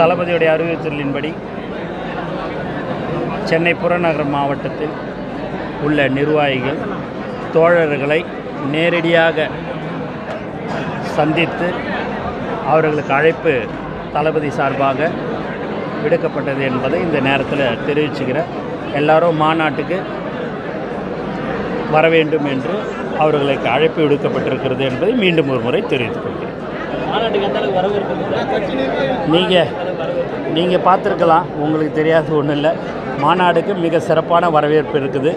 தளபதியுடைய அறிவுறுத்தலின்படி சென்னை புறநகர் மாவட்டத்தில் உள்ள நிர்வாகிகள் தோழர்களை நேரடியாக சந்தித்து அவர்களுக்கு அழைப்பு தளபதி சார்பாக விடுக்கப்பட்டது என்பதை இந்த நேரத்தில் தெரிவிச்சுக்கிறேன். எல்லாரும் மாநாட்டுக்கு வர வேண்டும் என்று அவர்களுக்கு அழைப்பு விடுக்கப்பட்டிருக்கிறது என்பதை மீண்டும் ஒரு முறை தெரிவித்துக் கொள்கிறேன். நீங்கள் நீங்கள் பார்த்துருக்கலாம். உங்களுக்கு தெரியாத ஒன்றும் இல்லை. மாநாடுக்கு மிக சிறப்பான வரவேற்பு இருக்குது.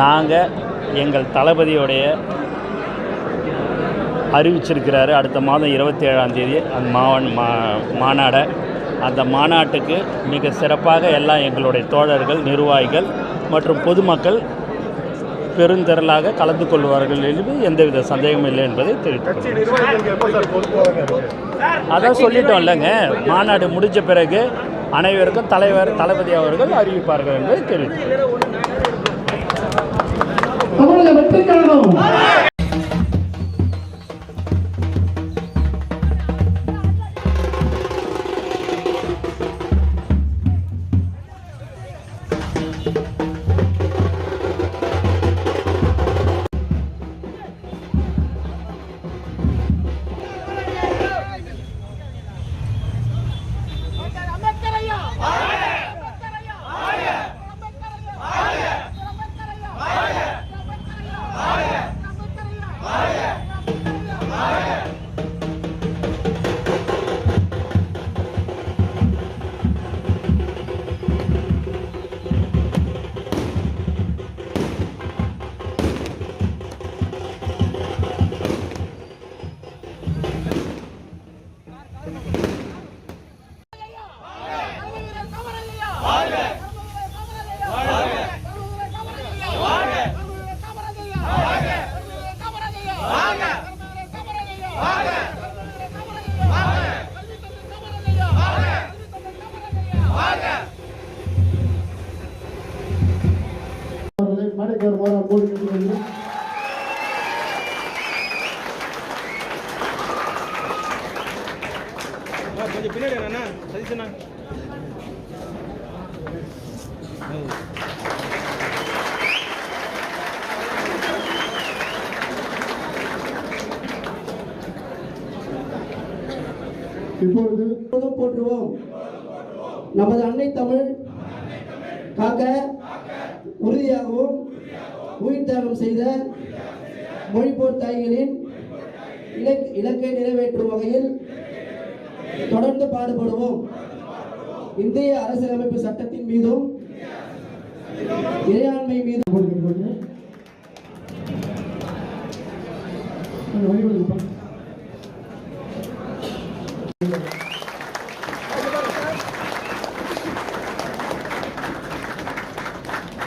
நாங்கள் எங்கள் தளபதியோடைய அறிவிச்சிருக்கிறாரு அடுத்த மாதம் இருபத்தி ஏழாம் தேதி அந்த மாவன் மா மாநாடை. அந்த மாநாட்டுக்கு மிக சிறப்பாக எல்லாம் எங்களுடைய தோழர்கள் நிர்வாகிகள் மற்றும் பொதுமக்கள் பெருந்திரளாக கலந்து கொள்வார்கள் என்பது எந்தவித சந்தேகமும் இல்லை என்பதை கொள்கிறேன். அதான் சொல்லிட்டோம் இல்லைங்க. மாநாடு முடிஞ்ச பிறகு அனைவருக்கும் தலைவர் தளபதி அவர்கள் அறிவிப்பார்கள் என்பதை தெரிவித்துக் இருக்காரு பாரு போட்டு இப்பொழுது போற்றுவோம். நமது அன்னை தமிழ் காக்க உறுதியாகவும் உயிர் தியாகம் செய்த மொழிப்போர் தாய்களின் இலக்- இலக்கை நிறைவேற்றும் வகையில் தொடர்ந்து பாடுபடுவோம். இந்திய அரசியலமைப்பு சட்டத்தின் மீதும் இறையாண்மை மீதும்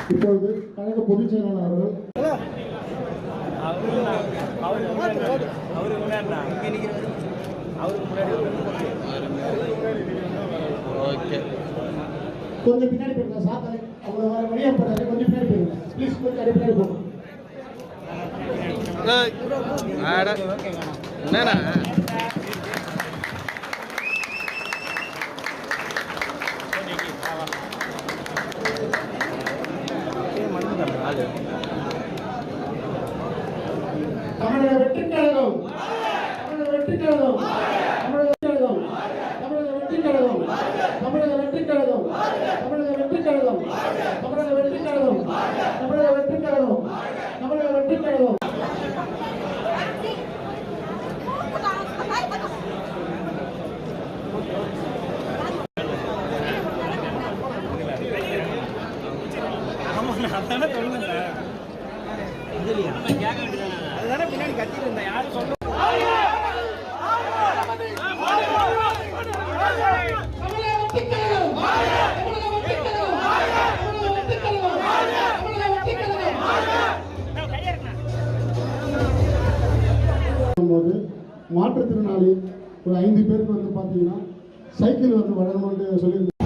இப்பொழுது கழக பொதுச் செயலாளர் அவர்கள் கொஞ்சம் பின்னாடி போயிருங்க சார் அவங்க வர வழியா போறாரு கொஞ்சம் பின்னாடி போயிருங்க ப்ளீஸ் கொஞ்சம் அடி பின்னாடி போங்க என்னண்ணா தமிழக வெற்றி கழகம். தமிழக வெற்றி கழகம். தமிழக வெற்றி கழகம். தமிழக வெற்றி கழகம். தமிழக வெற்றி கழகம். தமிழக வெற்றி கழகம். தமிழக வெற்றி கழகம். தமிழக வெற்றி கழகம். அதுதானே பின்னாடி கத்திட்டு இருந்தேன் யாரும் சொல்ல போது மாற்றுத்திறனாளி ஒரு ஐந்து பேருக்கு வந்து பார்த்தீங்கன்னா சைக்கிள் வந்து வழங்கணும்னு சொல்லி